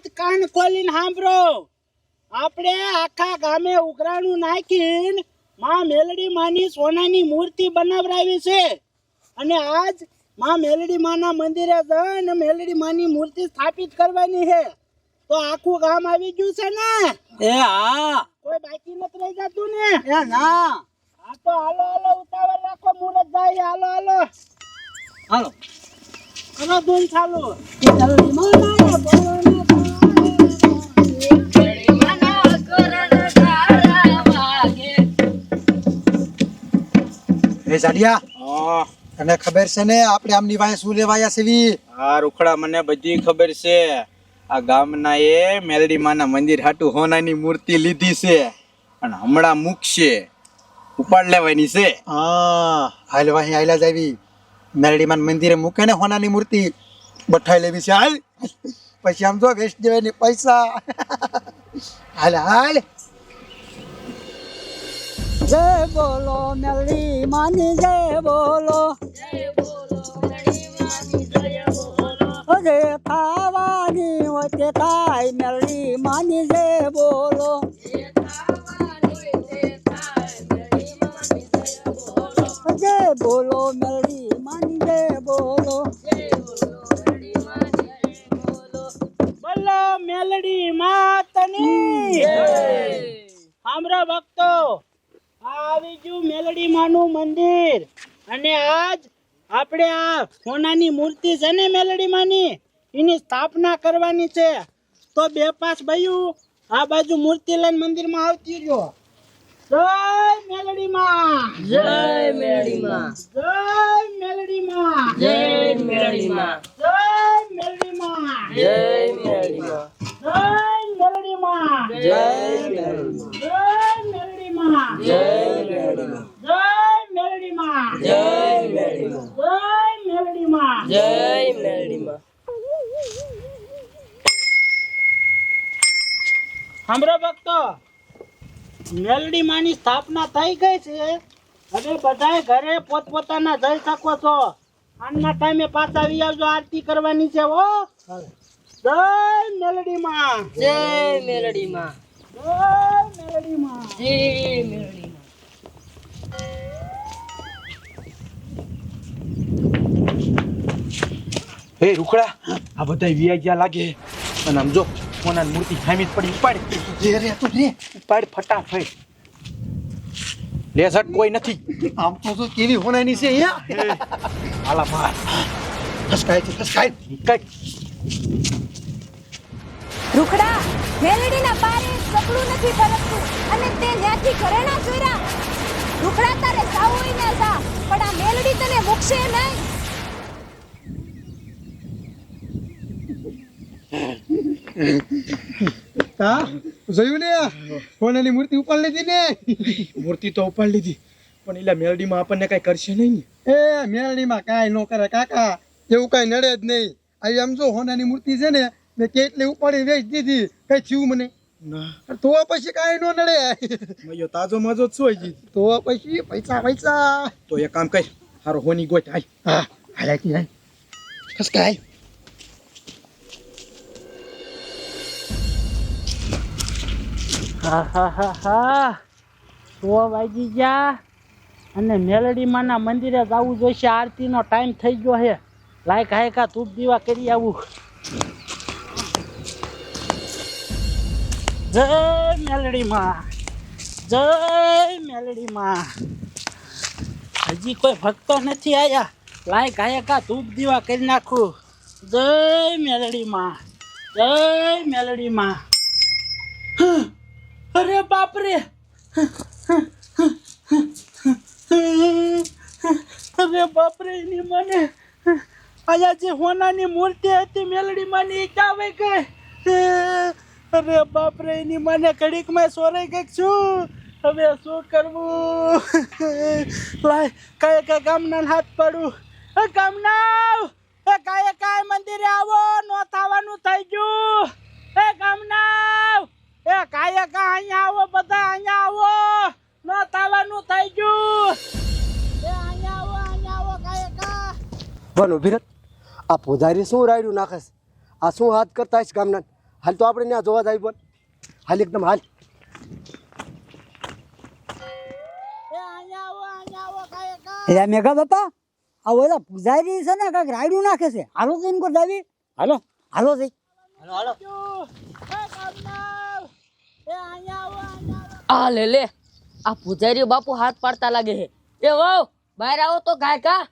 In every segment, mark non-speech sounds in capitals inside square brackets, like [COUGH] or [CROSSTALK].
વાત કાન ખોલીને સાંભળો. આપણે આખા ગામે ઉકરાણું નાખીને માં મેલડી માની સોનાની મૂર્તિ બનાવરાવી છે. અને આજમાં મેલડી માના મંદિરે જઈને મેલડી માની મૂર્તિ સ્થાપિત કરવાની છે. તો આખું ગામ આવી ગયું છે ને? એ હા. કોઈ બાકી નથી રહી જતું ને? એ ના. આ તો હાલો હાલો ઉતાવળ રાખો મુરત જાય હાલો હાલો. હાલો. કરો ધૂન ચાલુ. મેલડી જાડિયા. તને ખબર છે ને આપણે આમની વાય શું લેવાયા છે હા રૂખડા મને બધી ખબર છે. આ ગામના એ મેલડી માના મંદિર હાટુ હોનાની મૂર્તિ લીધી છે. અને હમણાં મૂકશે. ઉપાડ લેવાની છે. હા હાલ વાહી આયલા જાવી મેરડીમાન મંદિરે મૂકે ને હોનાની મૂર્તિ. બઠાઈ લેવી છે હાલ. પછી આમ જો વેસ્ટ દેવાની પૈસા. હાલ હાલ. જય બોલો મેલડી માની જય બોલો. જય થાવાની વચ્ચે થાય મેલડી માની જય બોલો. જય બોલો મેલડી માની જય બોલો. બોલો મેલડી માતની. હમરા ભક્તો. આવી ગયું મેલડી માનું મંદિર. અને આજ આપણે આ સોનાની મૂર્તિ છે ને મેલડી માની? એની સ્થાપના કરવાની છે. તો બે પાંચ ભાઈ આ બાજુ મૂર્તિ લઈને મંદિરમાં આવતી જો જય મેલડી માં. જય મેલડી માં. જય મેલડી માં. જય મેલડી માં. જય મેલડી માં. જય મેરડી માં. જય મેલડી માં. જય મેરડી માં જય મેલડી માં જય મેરડી માં જય મેલડી માં જય મેરડી માં જય મેલડી માં જય મેરડી માં સાંભળો ભક્તો. મેલડી માની સ્થાપના થઈ ગઈ છે હવે બધાય ઘરે પોતપોતાના જઈ શકો છો. આજના ટાઈમે પાછા આવી આવજો આરતી કરવાની છે હો. જય મેલડી માં. જય મેલડી માં. જય મેલડી માં. જય મેલડી માં. હે રૂખડા. આ બધા વ્યાજ્યા ગયા લાગે અને આમ જો સોનાની મૂર્તિ ખામી જ પડી ઉપાડ રે રે તું રે. ઉપાડ ફટાફટ. લેઝટ કોઈ નથી. આમ તો શું કેવી હોનાની છે હે. હાલા માર. ફસકાય છે ફસકાય કઈ? રૂખડા મેલડીના પારે કપડું નથી ફરકતું અને તે ત્યાંથી ઘરેણા જોઈરા. રૂખડા તારે સાવ હોય ને જા પણ આ મેલડી તને મૂકશે નહીં. હા? જોયું ને? હોનાની મૂર્તિ ઉપાડ લીધી ને? મૂર્તિ તો ઉપાડ લીધી પણ એલા મેલડીમાં આપણને કઈ કરશે નહીં ને? એ મેરડીમાં કાંઈ ન કરે કાકા એવું કાંઈ નડે જ નહીં. આ આમ જો હોનાની મૂર્તિ છે ને મેં કેટલી ઉપાડી વેચી દીધી કઈ થયું મને? તો પછી કાંઈ ન નડે. મયો તાજો માજો જ સોઈ ગઈ તો પછી પૈસા પૈસા. તો એક કામ કઈ હારો હોની ગોટ હાલ. હા હાલાકી હાલ ખસકાય હા હા હા હા. સો વાગી ગયા. અને મેલડીમાંના મંદિરે જ આવવું જોઈશે. આરતીનો ટાઈમ થઈ ગયો છે. લાયક હાયકા ધૂપ દીવા કરી આવું. જય મેલડીમાં. જય મેલડીમાં. હજી કોઈ ભક્તો નથી આવ્યા લાયક હાયકા ધૂપ દીવા કરી નાખું. જય મેલડીમાં. જય મેલડી માં અરે બાપ રે અરે બાપ રે એની મને આયા જે હોનાની મૂર્તિ હતી મેલડી માની ઈ ક્યાં વઈ ગઈ? અરે બાપ રે એની મને ઘડીકમાં સોરાઈ ગઈ છું હવે શું કરવું? લાય કાય કા ગામના હાથ પાડું. એ ગામના એ કાય કાય મંદિરે આવો, નો થવાનું થઈ ગયું. એ ગામના એ કાયકા અહીંયા આવો બધા અહીંયા આવો. ન તાવાનું થઈ ગયું. એ અહીંયા આવો અહીંયા આવો કાયકા. પણ ઉભીરત આ પોધારી શું રાયડું નાખે આ શું હાથ કરતા છે ગામના? હાલ તો આપણે ત્યાં જોવા જાય બોલ. હાલ એકદમ હાલ. એટલે મેઘા બાપા આ ઓલા પૂજારી છે ને કાંઈક રાયડું નાખે છે. હાલો જઈને કોઈ દાવી હાલો. હાલો જઈ. હાલો હાલો. આ લે લે. આ પૂજારીઓ બાપુ હાથ પાડતા લાગે છે. એ વાવ બહાર આવો તો ગાય કા?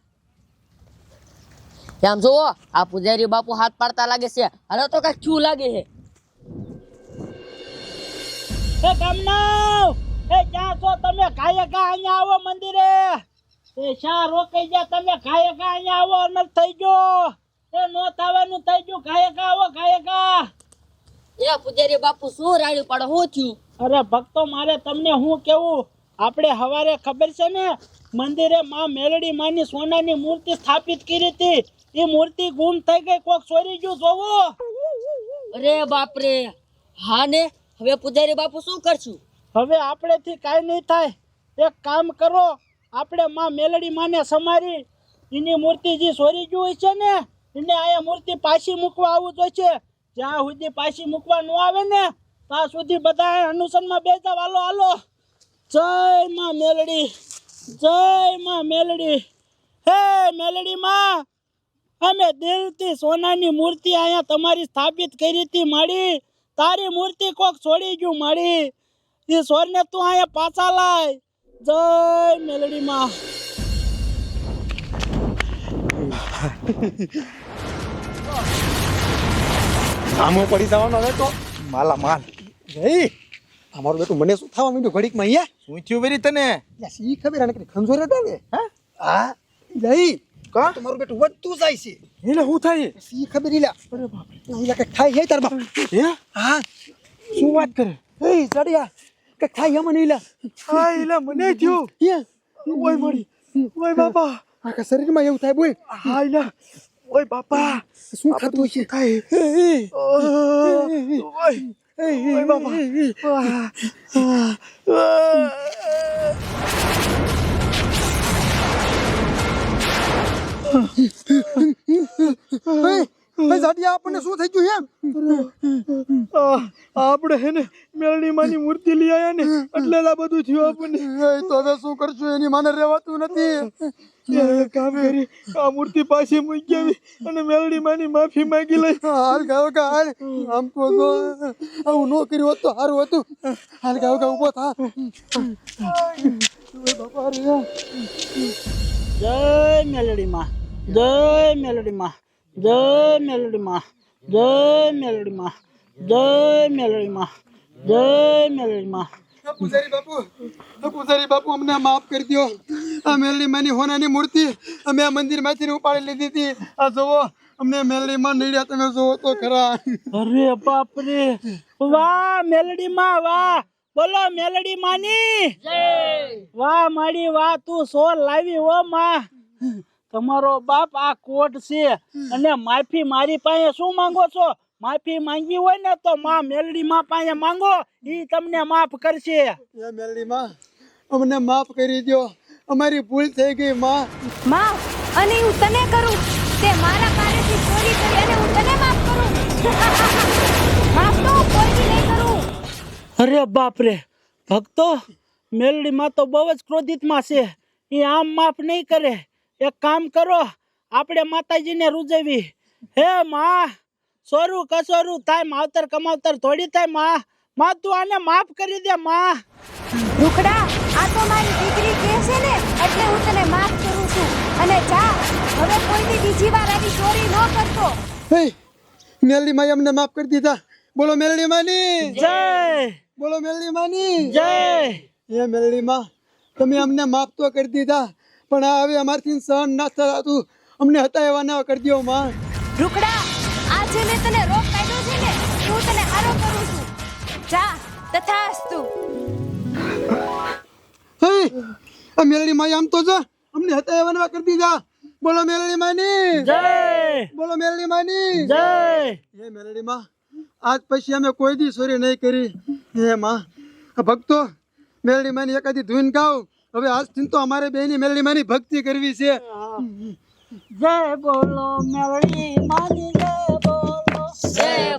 આમ જોવો આ પૂજારીઓ બાપુ હાથ પાડતા લાગે છે. હાલો તો કાંઈક ક્યુ લાગે છે. એ કામનાવ, એ ક્યાં છો તમે? કાયકા અહીંયા આવો મંદિરે? એ શા રોકાઈ ગયા તમે? કાયકા અહીંયા આવો અનર્થ થઈ ગયો. એ નો થવાનું થઈ ગયું. કાયકા આવો કાયકા એ પૂજારી બાપુ શું રાડ્યું પાડો? હું થયું? અરે ભક્તો મારે તમને હું કેવું? આપણે હવારે ખબર છે ને મંદિરે માં મેલડી માની સોનાની મૂર્તિ સ્થાપિત કરી હતી. એ મૂર્તિ ગુમ થઈ ગઈ કોક ચોરી ગયું જોવો. અરે બાપરે હા ને? હવે પૂજારી બાપુ શું કરશું? હવે આપણેથી કાંઈ નહીં થાય. એક કામ કરો આપણે માં મેલડી માને સમારી. એની મૂર્તિ જે ચોરી ગયું હોય છે ને એને આયા મૂર્તિ પાછી મૂકવા આવવું જોઈએ જ્યાં સુધી પાછી મૂકવા ન આવે ને, ત્યાં સુધી બધા અનુસરમાં બેસતા વાલો, હાલો. જય માં મેલડી, જય માં મેલડી. હે મેલડી માં, અમે દિલથી સોનાની મૂર્તિ અહીંયા તમારી સ્થાપિત કરી હતી માડી. તારી મૂર્તિ કોક છોડી ગયું માડી. એ સોરને તું અહીંયા પાછા લાય. જય મેલડી માં. [LAUGHS] આમો પડી જવાનો હવે તો. માલા માલ જઈ. અમારું બેટું મને શું થવા માંડ્યું ઘડીકમાં અહીંયા? શું થયું વરી તને? સી ખબર આને કઈ ખંજોર હતા ને? હા? જઈ. કા? તમારું બેટું વધતું જાય છે. એટલે શું થાય? સી ખબર ઈલા અરે બાપ. ઈલા કઈ થાય હે તાર બાપ. હે? હા. શું વાત કરે? એ ચડિયા. કઈ થાય મને ઈલા હા એટલે મને થયું. હે? ઓય મળી ઓય બાપા. આખા શરીરમાં એવું થાય બોલ. હા એટલે ઓય બાપા શું થતું છે થાય ઓય બાપા જાડિયા આપણને શું થઈ ગયું એમ? આપણે હે ને મેળણી માની મૂર્તિ લઈ આયા ને એટલે આ બધું થયું આપણને. એ તો હવે શું કરશું? એની માને રહેવાતું નથી. કામ કરી આ મૂર્તિ પાછી મૂકી આવી અને માની માફી માંગી લઈ. હાલ ગાવ કા હાલ. આમ તો આવું નો કર્યું હોત તો સારું હતું. હાલ ગાવ કા ઊભો થા. જય મેલડી માં જય મેલડી માં જય મેલડી માં જય મેલડી માં જય મેલડી માં જય મેલડી માં. પૂજારી બાપુ પૂજારી બાપુ અમને માફ કરી દો આ મેલડી માની હોનાની મૂર્તિ અમે આ મંદિરમાંથી ઉપાડી લીધી હતી. આ જોવો અમને મેલડી માં નડ્યા તમે જોવો તો ખરા. અરે બાપ રે વાહ મેલડી માં વાહ. બોલો મેલડી માની. વાહ માડી વાહ તું સોર લાવી હો માં. તમારો બાપ આ કોટ છે અને માફી મારી પાસે શું માંગો છો? માફી માંગી હોય ને તો માં મેલડી માં પાસે માંગો ઈ તમને માફ કરશે. એ મેલડી માં અમને માફ કરી દો અમારી ભૂલ થઈ ગઈ માં. માં અને હું તને કરું. તે મારા કાર્યથી ચોરી કરી અને હું તને માફ કરું. [LAUGHS] માફ તો કોઈ નહીં કરું. અરે બાપ રે ભક્તો મેલડી માં તો બહુ જ ક્રોધિતમાં છે. એ આમ માફ નહીં કરે. એક કામ કરો આપણે માતાજીને રૂજવી. હે માં સોરું કસોરું થાય માવતર કમાવતર થોડી થાયમાં. માં તું આને માફ કરી દે માં. રૂખડા આ તો મારી દીકરી કહે છે ને એટલે હું તને માફ કરું છું. અને જા હવે કોઈની બીજી વાર આવી ચોરી ન કરતો. હે મેલડી માય અમને માફ કરી દીધા. બોલો મેલડી માની. જય. બોલો મેલડી માની. જય. એ મેલડી માં તમે અમને માફ તો કરી દીધા. પણ હવે અમારથી સહન ના થતું. અમને હતા એવા ના કરી દો માં. રૂકડા આ મેં તને રોગ કાઢ્યો છે ને હું તને હારો કરું છું. જા તથાસ્તુ. હે આ મેલડી માં આમ તો જા. અમને હતા એવા ના કરી દીધા બોલો મેલડી માની. જય. બોલો મેલડી માની. જય. હે મેલડી માં આજ પછી અમે કોઈ દી ચોરી નહીં કરી. હે માં. ભક્તો મેલડી માની એકાદી ધૂન ગાવ હવે આજથી તો અમારે બેની મેલડી માની ભક્તિ કરવી છે. જય બોલો મેલડી માની જય બોલો. જય